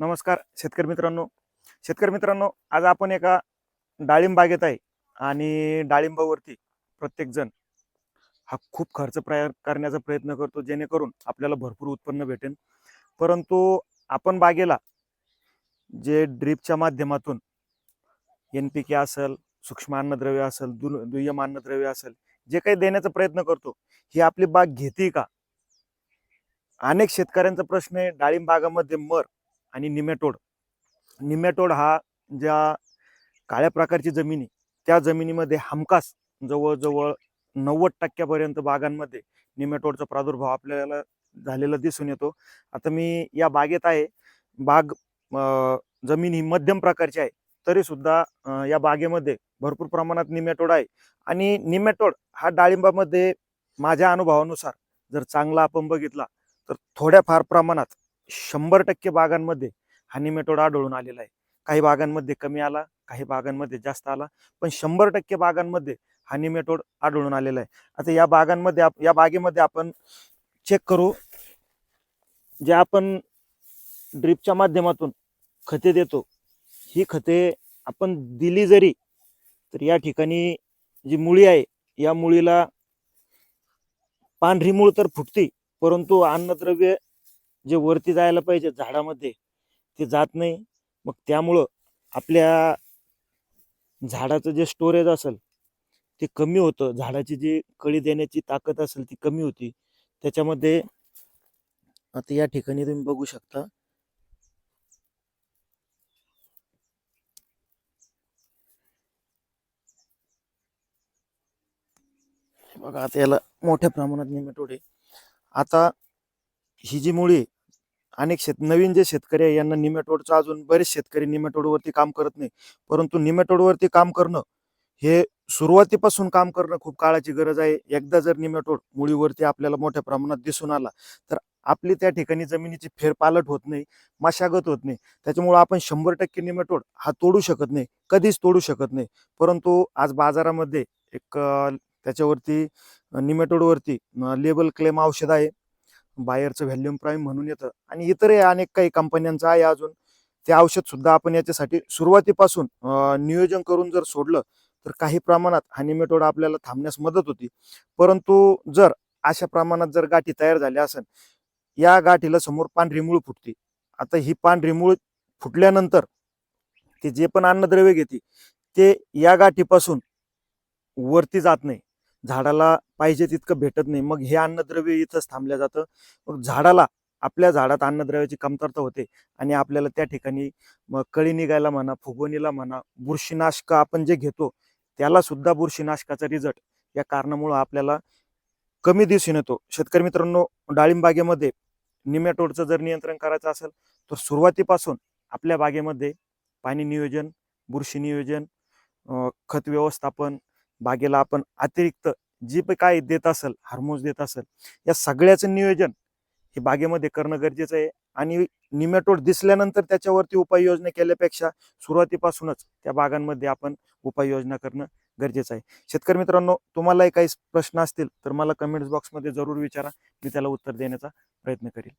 नमस्कार शेतकरी मित्रांनो. शेतकरी मित्रांनो आज आपण एका डाळिंब बागेत आहे आणि डाळिंबावरती प्रत्येकजण हा खूप खर्च प्रया करण्याचा प्रयत्न करतो जेणेकरून आपल्याला भरपूर उत्पन्न भेटेल. परंतु आपण बागेला जे ड्रीपच्या माध्यमातून एन पी के असेल सूक्ष्म अन्नद्रव्य असेल दु दुय्यम अन्नद्रव्य असेल जे काही देण्याचा प्रयत्न करतो ही आपली बाग घेते का? अनेक शेतकऱ्यांचा प्रश्न आहे डाळिंब बागामध्ये मर आणि निमॅटोड. निमॅटोड हा ज्या काळ्या प्रकारची जमिनी त्या जमिनीमध्ये हमखास जवळजवळ नव्वद टक्क्यापर्यंत बागांमध्ये निमॅटोडचा प्रादुर्भाव आपल्याला झालेला दिसून येतो. आता मी या बागेत आहे. बाग जमीन ही मध्यम प्रकारची आहे तरीसुद्धा या बागेमध्ये भरपूर प्रमाणात निमॅटोड आहे. आणि निमॅटोड हा डाळिंबामध्ये माझ्या अनुभवानुसार जर चांगला आपण बघितला तर थोड्याफार प्रमाणात शंभर टक्के बागांमध्ये हा निमेटोड आढळून आलेला आहे. काही बागांमध्ये कमी आला काही बागांमध्ये जास्त आला पण शंभर टक्के बागांमध्ये हा निमेटोड आढळून आलेला आहे. आता या बागांमध्ये आप- या बागेमध्ये आपण चेक करू जे आपण ड्रीपच्या माध्यमातून खते देतो ही खते आपण दिली जरी तर या ठिकाणी जी मुळी आहे या मुळीला पांढरी मूळ तर फुटते परंतु अन्नद्रव्य जे वरती जायला पाहिजे झाडामध्ये ते जात नाही. मग त्यामुळं आपल्या झाडाचं जे स्टोरेज असेल ते कमी होतं. झाडाची जी कळी देण्याची ताकद असेल ती कमी होती. त्याच्यामध्ये आता या ठिकाणी तुम्ही बघू शकता. बघा आता याला मोठ्या प्रमाणात निमेटोड आहे आता ही जी मुळी अनेक शेत नवीन जे शेतकरी आहे यांना निमेटोडचं अजून बरेच शेतकरी निमेटोडवरती काम करत नाही. परंतु निमेटोडवरती काम करणं हे सुरुवातीपासून काम करणं खूप काळाची गरज आहे. एकदा जर निमेटोड मुळीवरती आपल्याला मोठ्या प्रमाणात दिसून आला तर आपली त्या ठिकाणी जमिनीची फेरपालट होत नाही मशागत होत नाही. त्याच्यामुळं आपण शंभर टक्के निमेटोड हा तोडू शकत नाही कधीच तोडू शकत नाही. परंतु आज बाजारामध्ये एक त्याच्यावरती निमेटोडवरती लेबल क्लेम औषध आहे. बायरचं व्हॅल्युम प्राईम म्हणून येतं. आणि इतरही अनेक काही कंपन्यांचं आहे अजून. ते औषध सुद्धा आपण याच्यासाठी सुरुवातीपासून नियोजन करून जर सोडलं तर काही प्रमाणात हा निमेटोड आपल्याला थांबण्यास मदत होती. परंतु जर अशा प्रमाणात जर गाठी तयार झाल्या असेल या गाठीला समोर पांढरी मूळ फुटते. आता ही पांढरी मूळ फुटल्यानंतर ते जे पण अन्नद्रव्य घेते ते या गाठीपासून वरती जात नाही. झाडाला पाहिजे तितकं भेटत नाही. मग हे अन्नद्रव्य इथंच थांबलं जातं. मग झाडाला आपल्या झाडात अन्नद्रव्याची कमतरता होते आणि आपल्याला त्या ठिकाणी मग कळी निघायला म्हणा फुगवणीला म्हणा बुरशीनाशक आपण जे घेतो त्याला सुद्धा बुरशीनाशकाचा रिझल्ट या कारणामुळं आपल्याला कमी दिसून येतो. शेतकरी मित्रांनो डाळिंब बागेमध्ये निमॅटोडचं जर नियंत्रण करायचं असेल तर सुरुवातीपासून आपल्या बागेमध्ये पाणी नियोजन बुरशी नियोजन खत व्यवस्थापन बागेला आपण अतिरिक्त जी पण काय देत असेल हार्मोन्स देत असेल या सगळ्याचं नियोजन हे बागेमध्ये करणं गरजेचं आहे. आणि निमॅटोड दिसल्यानंतर त्याच्यावरती उपाययोजना केल्यापेक्षा सुरुवातीपासूनच त्या बागांमध्ये आपण उपाययोजना करणं गरजेचं आहे. शेतकरी मित्रांनो तुम्हालाही काही प्रश्न असतील तर मला कमेंट्स बॉक्समध्ये जरूर विचारा. मी त्याला उत्तर देण्याचा प्रयत्न करेल